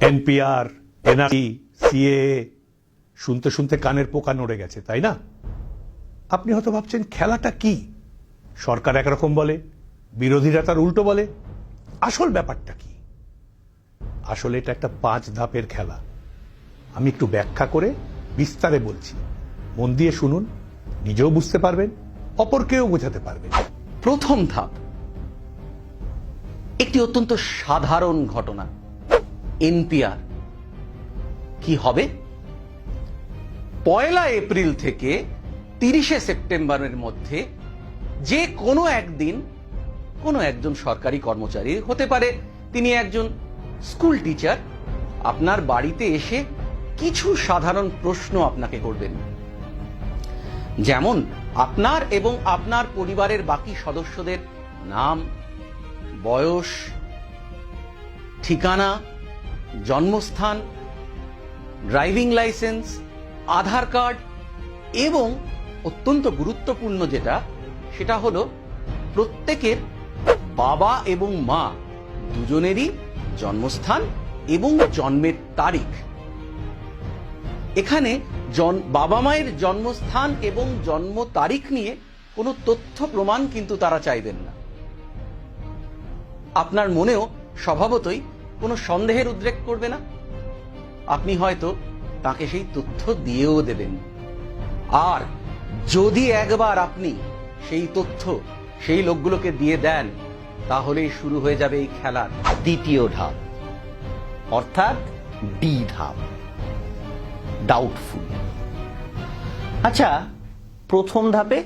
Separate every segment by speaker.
Speaker 1: NPR, NRC CA শুনতে শুনতে কানের পোকা নড়ে গেছে, তাই না? আপনি হয়তো ভাবছেন, খেলাটা কি? সরকার একরকম বলে, বিরোধীরা তার উল্টো বলে, আসল ব্যাপারটা কি? আসলে এটা একটা পাঁচ ধাপের খেলা। আমি একটু ব্যাখ্যা করে বিস্তারে বলছি। মন দিয়ে শুনুন, নিজেও বুঝতে পারবেন, অপরকেও বোঝাতে পারবেন।
Speaker 2: প্রথম ধাপ, একটি অত্যন্ত সাধারণ ঘটনা। এনপিআর। কি হবে? পয়লা এপ্রিল থেকে তিরিশে সেপ্টেম্বরের মধ্যে যে কোনো একদিন কোনো একজন সরকারি কর্মচারী হতে পারে। তিনি একজন স্কুল টিচার। আপনার বাড়িতে এসে কিছু সাধারণ প্রশ্ন আপনাকে করবেন। যেমন, আপনার এবং আপনার পরিবারের বাকি সদস্যদের নাম, বয়স, ঠিকানা জন্মস্থান, ড্রাইভিং লাইসেন্স, আধার কার্ড এবং অত্যন্ত গুরুত্বপূর্ণ যেটা, সেটা হলো প্রত্যেকের বাবা এবং মা দুজনেরই জন্মস্থান এবং জন্মের তারিখ। এখানে বাবা মায়ের জন্মস্থান এবং জন্ম তারিখ নিয়ে কোনো তথ্য প্রমাণ কিন্তু তারা চাইবেন না। আপনার মনেও স্বভাবতই কোনো সন্দেহের উদ্রেক করবে না। আপনি হয়তো তাকে সেই তথ্য দিয়েও দেবেন। আর যদি একবার আপনি সেই তথ্য সেই লোকগুলোকে দিয়ে দেন, তাহলেই শুরু হয়ে যাবে এই খেলার দ্বিতীয় ধাপ, অর্থাৎ ডি ধাপ ডাউটফুল আচ্ছা প্রথম ধাপে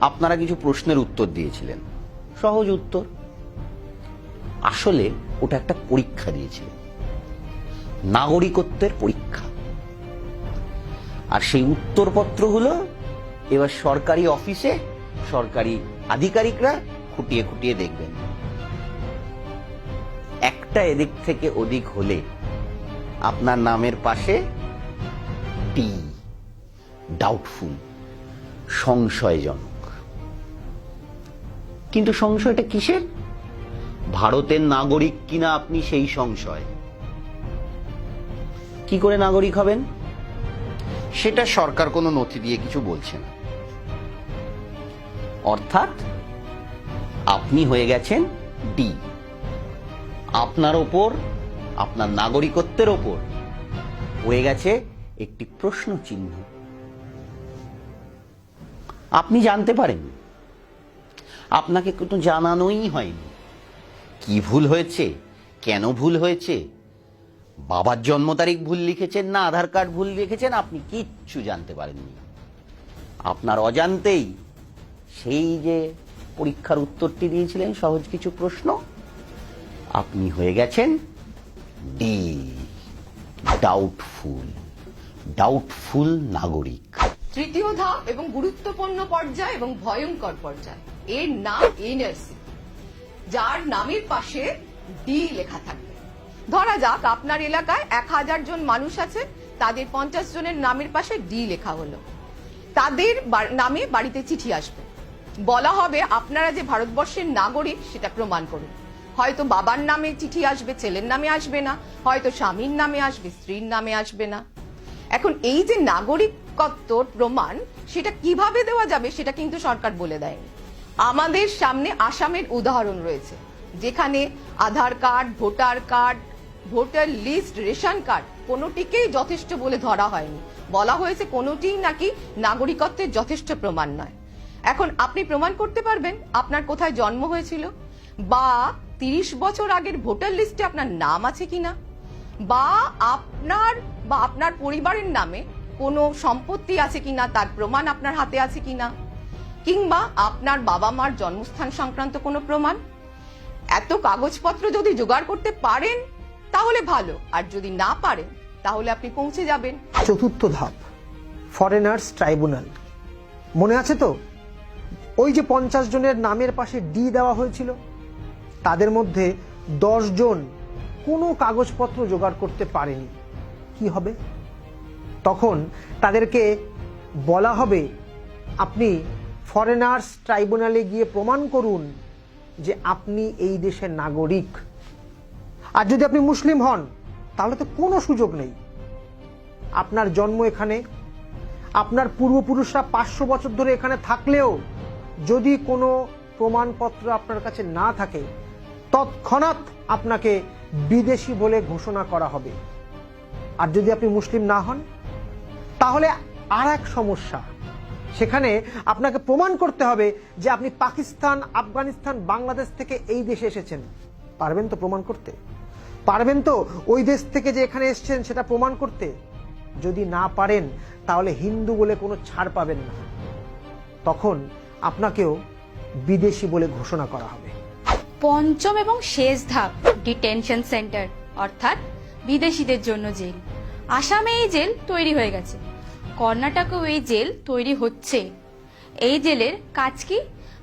Speaker 2: আপনারা কিছু প্রশ্নের উত্তর দিয়েছিলেন। সহজ উত্তর। আসলে ওটা একটা পরীক্ষা দিয়েছিলেন নাগরিকত্বের পরীক্ষা। আর সেই উত্তরপত্রগুলো এবার সরকারি অফিসে সরকারি আধিকারিকরা খুঁটিয়ে খুঁটিয়ে দেখবেন। একটা এদিক থেকে ওদিক হলে আপনার নামের পাশে টি ডাউটফুল সংশয়জনক। কিন্তু সংশয়টা কিসের? ভারতের নাগরিক কিনা আপনি সেই সংশয়? কি করে নাগরিক হবেন? সেটা সরকার কোনো নথি দিয়ে কিছু বলছে না। অর্থাৎ, আপনি হয়ে গেছেন ডি। আপনার ওপর, আপনার নাগরিকত্বের ওপর হয়ে গেছে একটি প্রশ্ন চিহ্ন আপনি জানতে পারেন আপনাকে কিন্তু জানানোই হয়নি। কি ভুল হয়েছে? কেন ভুল হয়েছে? বাবার জন্ম তারিখ ভুল লিখেছেন না? আধার কার্ড ভুল লিখেছেন? আপনি কিচ্ছু জানতে পারেননি। আপনার অজান্তেই সেই যে পরীক্ষার উত্তরটি দিয়েছিলেন, সহজ কিছু প্রশ্ন? আপনি হয়ে গেছেন ডি ডাউটফুল ডাউটফুল নাগরিক।
Speaker 3: তৃতীয় ধাপ এবং গুরুত্বপূর্ণ পর্যায় এবং ভয়ঙ্কর পর্যায়। এর নাম এনআরসি। যার নামের পাশে ডি লেখা থাকবে। ধরা যাক, আপনার এলাকায় এক হাজার জন মানুষ আছে, তাদের পঞ্চাশ জনের নামের পাশে ডি লেখা হলো। তাদের নামে বাড়িতে চিঠি আসবে। বলা হবে, আপনারা যে ভারতবর্ষের নাগরিক, সেটা প্রমাণ করুন। হয়তো বাবার নামে চিঠি আসবে, ছেলের নামে আসবে না, হয়তো স্বামীর নামে আসবে, স্ত্রীর নামে আসবে না। এখন এই যে নাগরিকত্বর প্রমাণ, সেটা কীভাবে দেওয়া যাবে, সেটা কিন্তু সরকার বলে দেয়নি। আমাদের সামনে আসামের উদাহরণ রয়েছে, যেখানে Aadhaar card, voter card, voter list, ration card, কোনোটিকেই যথেষ্ট বলে ধরা হয়নি। বলা হয়েছে কোনোটিই নাকি নাগরিকত্বের যথেষ্ট প্রমাণ নয়। এখন আপনি প্রমাণ করতে পারবেন আপনার কোথায় জন্ম হয়েছিল, বা তিরিশ বছর আগের ভোটার লিস্টে আপনার নাম আছে কিনা, বা আপনার বা আপনার পরিবারের নামে কোনো সম্পত্তি আছে কিনা, তার প্রমাণ আপনার হাতে আছে কিনা। কিংবা আপনার বাবা মার জন্মস্থান সংক্রান্ত কোনো প্রমাণ? এত কাগজপত্র যদি জোগাড় করতে পারেন, তাহলে ভালো। আর যদি না পারেন, তাহলে আপনি পৌঁছে যাবেন।
Speaker 4: চতুর্থ ধাপ ফরেনার্স ট্রাইব্যুনাল মনে আছে তো? ওই যে পঞ্চাশ জনের নামের পাশে ডি দেওয়া হয়েছিল, তাদের মধ্যে দশ জন কোনো কাগজপত্র জোগাড় করতে পারেনি। কি হবে? তখন তাদেরকে বলা হবে, আপনি ফরেনার্স ট্রাইব্যুনালে গিয়ে প্রমাণ করুন যে আপনি এই দেশের নাগরিক। আর যদি আপনি মুসলিম হন, তাহলে তো কোনো সুযোগ নেই। আপনার জন্ম এখানে, আপনার পূর্বপুরুষরা পাঁচশো বছর ধরে এখানে থাকলেও যদি কোনো প্রমাণপত্র আপনার কাছে না থাকে, তৎক্ষণাৎ আপনাকে বিদেশি বলে ঘোষণা করা হবে। আর যদি আপনি মুসলিম না হন, তাহলে আর এক সমস্যা। সেখানে আপনাকে প্রমাণ করতে হবে যে আপনি পাকিস্তান, আফগানিস্তান, বাংলাদেশ থেকে এই দেশে এসেছেন। পারবেন তো প্রমাণ করতে? পারবেন তো ওই দেশ থেকে যে এখানে এসেছেন সেটা প্রমাণ করতে? যদি না পারেন, তাহলে হিন্দু বলে কোনো ছাড় পাবেন না। তখন আপনাকেও বিদেশি বলে ঘোষণা করা হবে।
Speaker 5: পঞ্চম এবং শেষ ধাপ, ডিটেনশন সেন্টার, অর্থাৎ বিদেশিদের জন্য জেল। আসামে এই জেল তৈরি হয়ে গেছে। কর্ণাটকেও এই জেল তৈরি হচ্ছে। এই জেলের কাজ কি?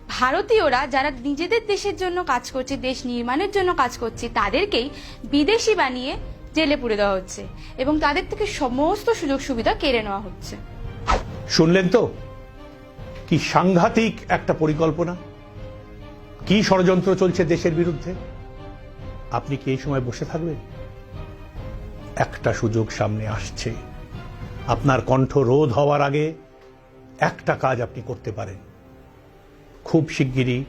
Speaker 5: ভারতীয়রা যারা নিজেদের দেশের জন্য কাজ করছে, দেশ নির্মাণের জন্য কাজ করছে, তাদেরকেই বিদেশি বানিয়ে জেলে পুরে দেওয়া হচ্ছে এবং তাদের থেকে সমস্ত সুযোগ সুবিধা কেড়ে নেওয়া হচ্ছে।
Speaker 1: শুনলেন তো? কি সাংঘাতিক একটা পরিকল্পনা। কি ষড়যন্ত্র চলছে দেশের বিরুদ্ধে? আপনি কি এই সময় বসে থাকবেন? একটা সুযোগ সামনে আসছে। আপনার কণ্ঠ রোধ হওয়ার আগে একটা কাজ আপনি করতে পারেন। খুব শিগগিরই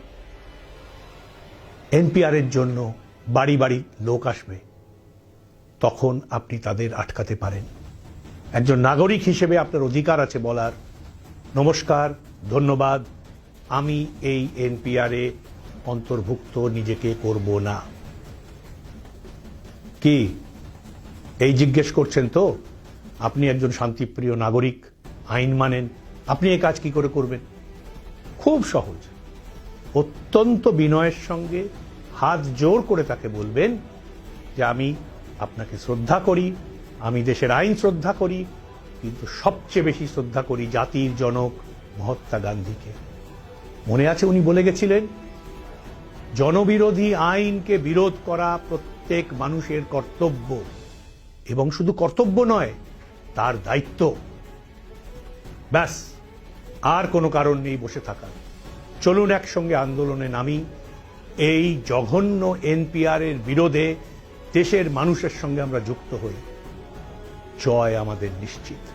Speaker 1: এনপিআর এর জন্য বাড়ি বাড়ি লোক আসবে। তখন আপনি তাদের আটকাতে পারেন। একজন নাগরিক হিসেবে আপনার অধিকার আছে বলার। নমস্কার, ধন্যবাদ। আমি এই এনপিআরে অন্তর্ভুক্ত, নিজেকে করব না। কি? এই জিজ্ঞেস করছেন তো? আপনি একজন শান্তিপ্রিয় নাগরিক, আইন মানেন, আপনি এই কাজ কি করে করবেন? খুব সহজ। অত্যন্ত বিনয়ের সঙ্গে হাত জোর করে তাকে বলবেন যে, আমি আপনাকে শ্রদ্ধা করি, আমি দেশের আইন শ্রদ্ধা করি, কিন্তু সবচেয়ে বেশি শ্রদ্ধা করি জাতির জনক মহাত্মা গান্ধীকে। মনে আছে উনি বলে গেছিলেন, জনবিরোধী আইনকে বিরোধ করা প্রত্যেক মানুষের কর্তব্য এবং শুধু কর্তব্য নয় তার দায়িত্ব। ব্যাস, আর কোনো কারণ নেই বসে থাকার। চলুন একসঙ্গে আন্দোলনে নামি। এই জঘন্য এনপিআর এর বিরোধে দেশের মানুষের সঙ্গে আমরা যুক্ত হই। জয় আমাদের নিশ্চিত।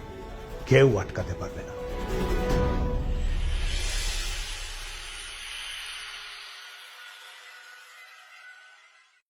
Speaker 1: কেউ আটকাতে পারবে না।